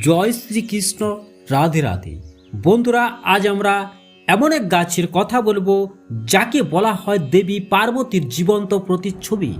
জয় শ্রীকৃষ্ণ, রাধে রাধে। বন্ধুরা, আজ আমরা এমন এক গাছের কথা বলব, যাকে বলা হয় দেবী পার্বতীর জীবন্ত প্রতিচ্ছবি।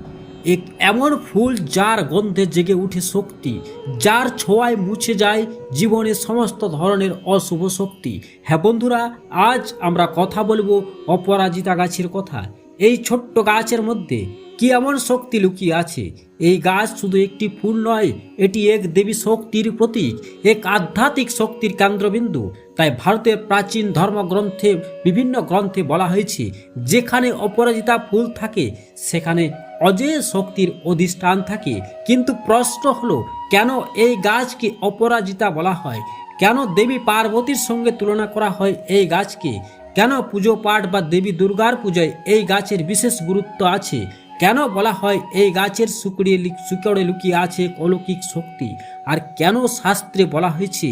এক এমন ফুল যার গন্ধে জেগে উঠে শক্তি, যার ছোঁয়ায় মুছে যায় জীবনের সমস্ত ধরনের অশুভ শক্তি। হ্যাঁ বন্ধুরা, আজ আমরা কথা বলব অপরাজিতা গাছের কথা। এই ছোট্ট গাছের মধ্যে কি এমন শক্তি লুকিয়ে আছে? এই গাছ শুধু একটি ফুল নয়, এটি এক দেবী শক্তির প্রতীক, এক আধ্যাত্মিক শক্তির কেন্দ্রবিন্দু। তাই ভারতের প্রাচীন ধর্মগ্রন্থে, বিভিন্ন গ্রন্থে বলা হয়েছে, যেখানে অপরাজিতা ফুল থাকে, সেখানে অজেয় শক্তির অধিষ্ঠান থাকে। কিন্তু প্রশ্ন হলো, কেন এই গাছকে অপরাজিতা বলা হয়? কেন দেবী পার্বতীর সঙ্গে তুলনা করা হয় এই গাছকে? কেন পুজো পাঠ বা দেবী দুর্গার পূজায় এই গাছের বিশেষ গুরুত্ব আছে? কেন বলা হয় এই গাছের শুকড়িয়ে শুকড়ে লুকিয়ে আছে অলৌকিক শক্তি? আর কেন শাস্ত্রে বলা হয়েছে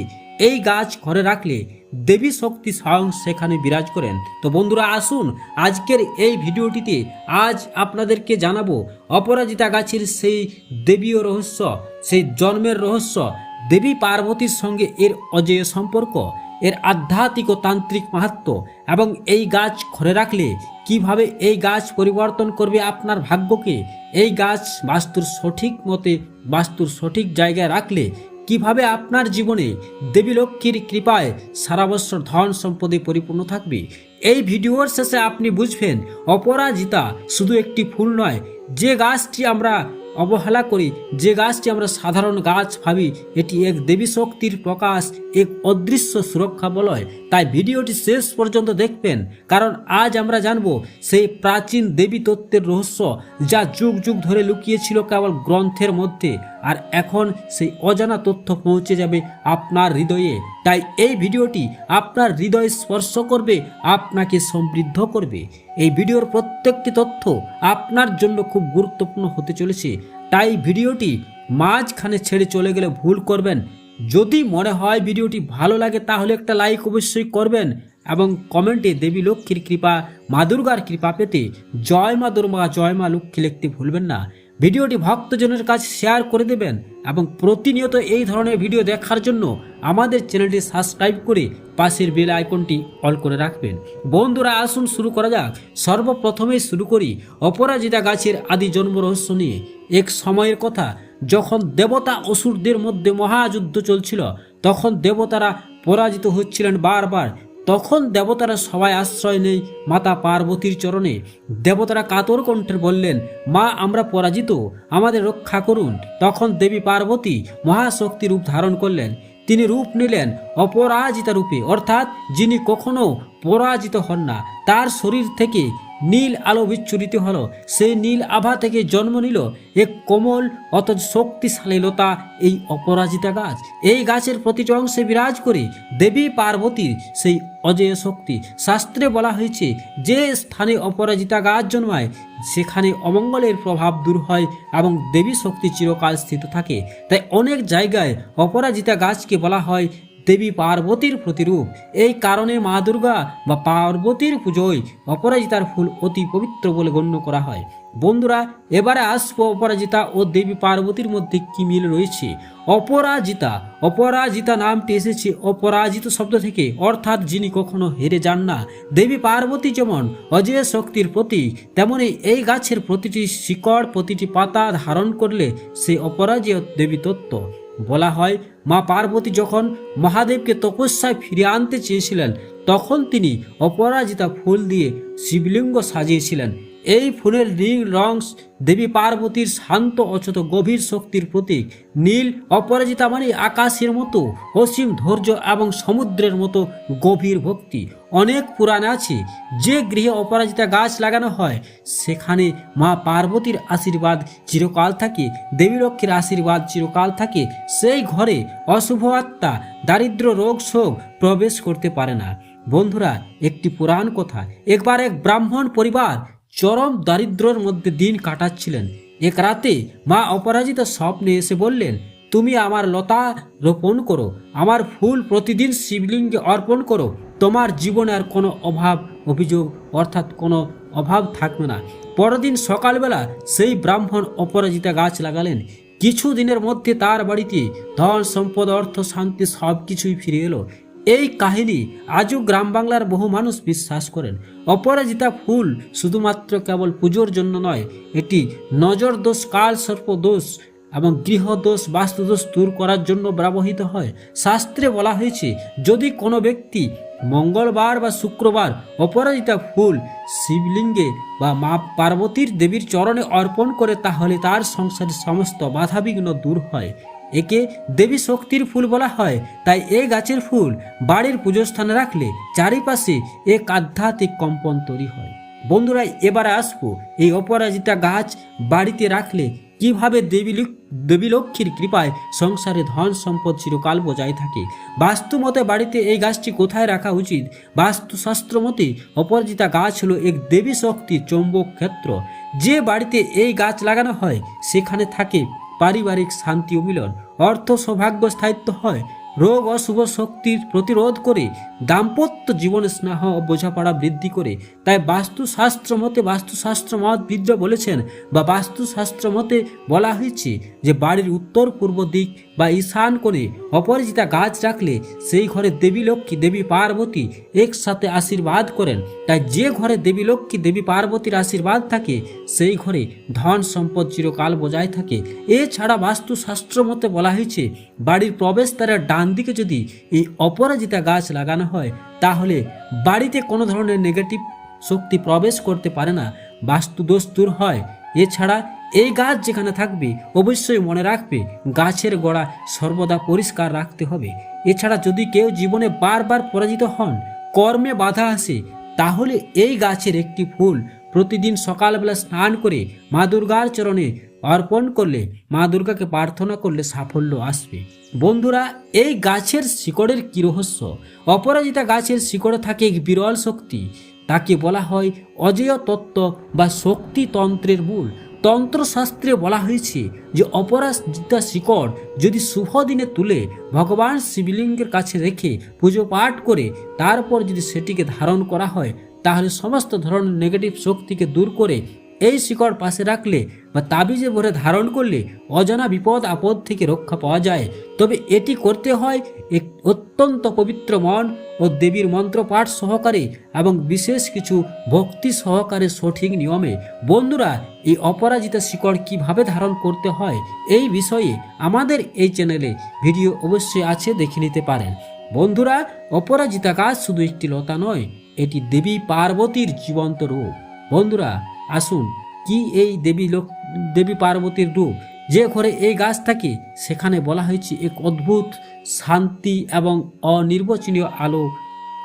এই গাছ ঘরে রাখলে দেবী শক্তি স্বয়ং সেখানে বিরাজ করেন? তো বন্ধুরা, আসুন আজকের এই ভিডিওটিতে আজ আপনাদেরকে জানাব অপরাজিতা গাছের সেই দেবীয় রহস্য, সেই জন্মের রহস্য, দেবী পার্বতীর সঙ্গে এর অজেয় সম্পর্ক, এর আধ্যাত্মিক ও তান্ত্রিক মাহাত্ম এবং এই গাছ ঘরে রাখলে কীভাবে এই গাছ পরিবর্তন করবে আপনার ভাগ্যকে? এই গাছ বাস্তুর সঠিক মতে বাস্তুর সঠিক জায়গায় রাখলে কীভাবে আপনার জীবনে দেবী লক্ষ্মীর কৃপায় সারা বছর ধন সম্পদে পরিপূর্ণ থাকবে? এই ভিডিওর শেষে আপনি বুঝবেন, অপরাজিতা শুধু একটি ফুল নয়, যে গাছটি আমরা অবহেলা করি, যে গাছটি আমরা সাধারণ গাছ ভাবি, এটি এক দেবী শক্তির প্রকাশ, এক অদৃশ্য সুরক্ষা বলয়। তাই ভিডিওটি শেষ পর্যন্ত দেখবেন, কারণ আজ আমরা জানব সেই প্রাচীন দেবী তত্ত্বের রহস্য, যা যুগ যুগ ধরে লুকিয়েছিল কেবল গ্রন্থের মধ্যে। আর এখন সেই অজানা তথ্য পৌঁছে যাবে আপনার হৃদয়ে। তাই এই ভিডিওটি আপনার হৃদয় স্পর্শ করবে, আপনাকে সমৃদ্ধ করবে। এই ভিডিওর প্রত্যেকটি তথ্য আপনার জন্য খুব গুরুত্বপূর্ণ হতে চলেছে। তাই ভিডিওটি মাঝখানে ছেড়ে চলে গেলে ভুল করবেন। যদি মনে হয় ভিডিওটি ভালো লাগে, তাহলে একটা লাইক অবশ্যই করবেন এবং কমেন্টে দেবী লক্ষ্মীর কৃপা, মা দুর্গার কৃপা পেতে জয় মা দুর্গা জয় মা লক্ষ্মী লিখতে ভুলবেন না। ভিডিওটি ভক্তজনের কাছে শেয়ার করে দেবেন এবং প্রতিনিয়ত এই ধরনের ভিডিও দেখার জন্য আমাদের চ্যানেলটি সাবস্ক্রাইব করে পাশের বেল আইকনটি অল করে রাখবেন। বন্ধুরা, আসুন শুরু করা যাক। সর্বপ্রথমেই শুরু করি অপরাজিতা গাছের আদি জন্ম রহস্য নিয়ে। এক সময়ের কথা, যখন দেবতা অসুরদের মধ্যে মহাযুদ্ধ চলছিল, তখন দেবতারা পরাজিত হচ্ছিলেন বারবার। তখন দেবতারা সবাই আশ্রয় নেই মাতা পার্বতীর চরণে। দেবতারা কাতর কণ্ঠে বললেন, মা, আমরা পরাজিত, আমাদের রক্ষা করুন। তখন দেবী পার্বতী মহাশক্তি রূপ ধারণ করলেন। তিনি রূপ নিলেন অপরাজিতা রূপে, অর্থাৎ যিনি কখনো পরাজিত হন না, তার শরীর থেকে নীল আলো বিচ্ছুরিত হলো। সেই নীল আভা থেকে জন্ম নিল এক কোমল অথচ শক্তিশালী লতা, এই অপরাজিতা গাছ। এই গাছের প্রতিটি অংশে বিরাজ করে দেবী পার্বতীর সেই অজেয় শক্তি। শাস্ত্রে বলা হয়েছে, যে স্থানে অপরাজিতা গাছ জন্মায়, সেখানে অমঙ্গলের প্রভাব দূর হয় এবং দেবী শক্তি চিরকাল স্থিত থাকে। তাই অনেক জায়গায় অপরাজিতা গাছকে বলা হয় দেবী পার্বতীর প্রতিরূপ। এই কারণে মা দুর্গা বা পার্বতীর পুজোয় অপরাজিতার ফুল অতি পবিত্র বলে গণ্য করা হয়। বন্ধুরা, এবারে আসব অপরাজিতা ও দেবী পার্বতীর মধ্যে কি মিল রয়েছে? অপরাজিতা অপরাজিতা নামটি এসেছে অপরাজিত শব্দ থেকে, অর্থাৎ যিনি কখনো হেরে যান না। দেবী পার্বতী যেমন অজয় শক্তির প্রতীক, তেমনি এই গাছের প্রতিটি শিকড়, প্রতিটি পাতা ধারণ করলে সে অপরাজয় দেবী তত্ত্ব বলা হয়, মা পার্বতী যখন মহাদেবকে তপস্যায় ফিরে আনতে চেয়েছিলেন, তখন তিনি অপরাজিতা ফুল দিয়ে শিবলিঙ্গ সাজিয়েছিলেন। এই ফুলের নীল রং দেবী পার্বতীর শান্ত অচত গভীর শক্তির প্রতীক। নীল অপরাজিতা মানে আকাশের মতো, অসীম ধৈর্য এবং সমুদ্রের মতো গভীর ভক্তি। অনেক পুরাণ আছে, যে গৃহে অপরাজিতা গাছ লাগানো হয়, সেখানে মা পার্বতীর আশীর্বাদ চিরকাল থাকে, দেবী লক্ষ্মীর আশীর্বাদ চিরকাল থাকে। সেই ঘরে অশুভ আত্মা, দারিদ্র রোগ শোক প্রবেশ করতে পারে না। বন্ধুরা, একটি পুরাণ কথা। একবার এক ব্রাহ্মণ পরিবার চরম দারিদ্র্যের মধ্যে দিন কাটাচ্ছিলেন। এক রাতে মা অপরাজিতা স্বপ্নে এসে বললেন, তুমি আমার লতা রোপণ করো, আমার ফুল প্রতিদিন শিবলিঙ্গে অর্পণ করো। তোমার জীবনে আর কোনো অভাব, অভিযোগ, অর্থাৎ কোনো অভাব থাকবে না। পরদিন সকালবেলা সেই ব্রাহ্মণ অপরাজিতা গাছ লাগালেন। কিছু দিনের মধ্যে তার বাড়িতে ধন, সম্পদ, অর্থ, শান্তি সব কিছুই ফিরে এলো। এই কাহিনী আজও গ্রাম বাংলার বহু মানুষ বিশ্বাস করেন। অপরাজিতা ফুল শুধুমাত্র কেবল পুজোর জন্য নয়, এটি নজর দোষ, কাল সর্প দোষ এবং গৃহদোষ বাস্তুদোষ দূর করার জন্য ব্যবহৃত হয়। শাস্ত্রে বলা হয়েছে, যদি কোনো ব্যক্তি মঙ্গলবার বা শুক্রবার অপরাজিতা ফুল শিবলিঙ্গে বা মা পার্বতীর দেবীর চরণে অর্পণ করে, তাহলে তার সংসারের সমস্ত বাধাবিঘ্ন দূর হয়। একে দেবী শক্তির ফুল বলা হয়। তাই এই গাছের ফুল বাড়ির পুজোস্থানে রাখলে চারিপাশে এক আধ্যাত্মিক কম্পন তৈরি হয়। বন্ধুরা, এবারে আসব এই অপরাজিতা গাছ বাড়িতে রাখলে কীভাবে দেবী দেবী লক্ষ্মীর কৃপায় সংসারে ধন সম্পদ চিরকাল বজায় থাকে? বাস্তু মতে বাড়িতে এই গাছটি কোথায় রাখা উচিত? বাস্তুশাস্ত্র মতে অপরাজিতা গাছ হলো এক দেবী শক্তির চৌম্বক ক্ষেত্র। যে বাড়িতে এই গাছ লাগানো হয়, সেখানে থাকে পারিবারিক শান্তি ও মিলন অর্থ সৌভাগ্য স্থায়িত্ব হয় রোগ অশুভ শক্তির প্রতিরোধ করে দাম্পত্য জীবনে স্নেহ ও বোঝাপড়া বৃদ্ধি করে। তাই বাস্তুশাস্ত্র মতে বাস্তুশাস্ত্র মতবিদরা বলেছেন বা বাস্তুশাস্ত্র মতে বলা হয়েছে যে বাড়ির উত্তর পূর্ব দিক বা ঈশান কোণে অপরাজিতা গাছ রাখলে সেই ঘরে দেবী লক্ষ্মী, দেবী পার্বতী একসাথে আশীর্বাদ করেন। তাই যে ঘরে দেবী লক্ষ্মী, দেবী পার্বতীর আশীর্বাদ থাকে, সেই ঘরে ধন সম্পদ চিরকাল বজায় থাকে। এছাড়া বাস্তুশাস্ত্র মতে বলা হয়েছে, বাড়ির প্রবেশদ্বারের ডান দিকে যদি এই অপরাজিতা গাছ লাগানো হয়, তাহলে বাড়িতে কোনো ধরনের নেগেটিভ শক্তি প্রবেশ করতে পারে না বাস্তু দোষ দূর হয়। এছাড়া এই গাছ যেখানে থাকবে, অবশ্যই মনে রাখবে, গাছের গোড়া সর্বদা পরিষ্কার রাখতে হবে। এছাড়া যদি কেউ জীবনে বারবার পরাজিত হন, কর্মে বাধা আসে, তাহলে এই গাছের একটি ফুল প্রতিদিন সকালবেলা স্নান করে মা দুর্গার চরণে অর্পণ করলে, মা দুর্গাকে প্রার্থনা করলে সাফল্য আসবে। বন্ধুরা, এই গাছের শিকড়ের কি রহস্য? অপরাজিতা গাছের শিকড়ে থাকে এক বিরল শক্তি। তাকে বলা হয় অজেয় তত্ত্ব বা শক্তিতন্ত্রের মূল। তন্ত্রশাস্ত্রে বলা হয়েছে যে, অপরাজিতা শিকড় যদি শুভ দিনে তুলে ভগবান শিবলিঙ্গের কাছে রেখে পুজো পাঠ করে, তারপর যদি সেটিকে ধারণ করা হয়, তাহলে সমস্ত ধরনের নেগেটিভ শক্তিকে দূর করে এই শিকড় পাশে রাখলে বা তাবিজে ভরে ধারণ করলে অজানা বিপদ আপদ থেকে রক্ষা পাওয়া যায়। তবে এটি করতে হয় এক অত্যন্ত পবিত্র মন ও দেবীর মন্ত্র পাঠ সহকারে এবং বিশেষ কিছু ভক্তি সহকারে সঠিক নিয়মে। বন্ধুরা, এই অপরাজিতা শিকড় কীভাবে ধারণ করতে হয় এই বিষয়ে আমাদের এই চ্যানেলে ভিডিও অবশ্যই আছে দেখে নিতে পারেন। বন্ধুরা, অপরাজিতা গাছ শুধু একটি লতা নয়, এটি দেবী পার্বতীর জীবন্ত রূপ। বন্ধুরা আসুন, কি এই দেবী লোক, দেবী পার্বতীর রূপ? যে ঘরে এই গাছ থাকে, সেখানে বলা হয়েছে, এক অদ্ভুত শান্তি এবং অনির্বচনীয় আলো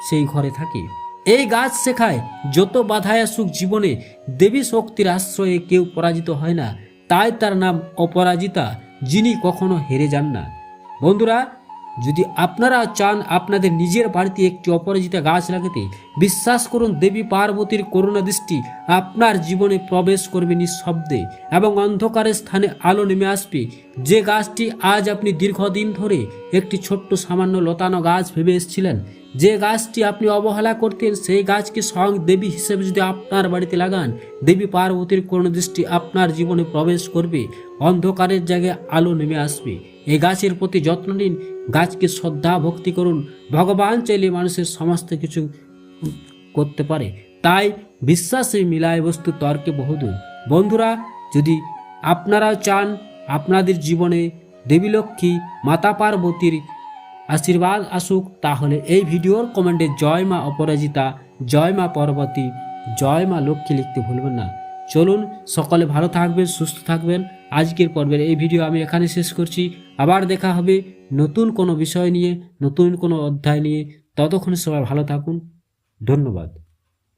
সেই ঘরে থাকে। এই গাছ শেখায়, যত বাধায় আসুক জীবনে, দেবী শক্তির আশ্রয়ে কেউ পরাজিত হয় না। তাই তার নাম অপরাজিতা, যিনি কখনো হেরে যান না। বন্ধুরা যদি আপনারা চান আপনাদের নিজের বাড়িতে একটি অপরাজিতা গাছ লাগাতে, বিশ্বাস করুন দেবী পার্বতীর করুণা দৃষ্টি আপনার জীবনে প্রবেশ করবে নিঃশব্দে এবং অন্ধকারের স্থানে আলো নেমে আসবে। যে গাছটি আজ আপনি দীর্ঘদিন ধরে একটি ছোট্ট সামান্য লতানো গাছ ভেবে এসেছিলেন যে গাছটি আপনি অবহেলা করতেন, সেই গাছকে স্বয়ং দেবী হিসেবে যদি আপনার বাড়িতে লাগান, দেবী পার্বতীর করুণা দৃষ্টি আপনার জীবনে প্রবেশ করবে, অন্ধকারের জায়গায় আলো নেমে আসবে। এই গাছের প্রতি যত্ন নিন, গাছকে শ্রদ্ধা, ভক্তি করুন। ভগবান চাইলে মানুষের সমস্ত কিছু করতে পারে। তাই বিশ্বাসে মিলায় বস্তু তর্কে বহুদূর। বন্ধুরা, যদি আপনারাও চান, আপনাদের জীবনে দেবী লক্ষ্মী, মাতা পার্বতীর আশীর্বাদ আসুক, তাহলে এই ভিডিওর কমেন্টে জয় মা অপরাজিতা, জয় মা পার্বতী, জয় মা লক্ষ্মী লিখতে ভুলবেন না। চলুন, সকলে ভালো থাকবেন, সুস্থ থাকবেন। আজকের পর্বের এই ভিডিও আমি এখানে শেষ করছি। আবার দেখা হবে নতুন কোনো বিষয় নিয়ে, নতুন কোনো অধ্যায় নিয়ে। ততক্ষণ সবাই ভালো থাকুন। ধন্যবাদ।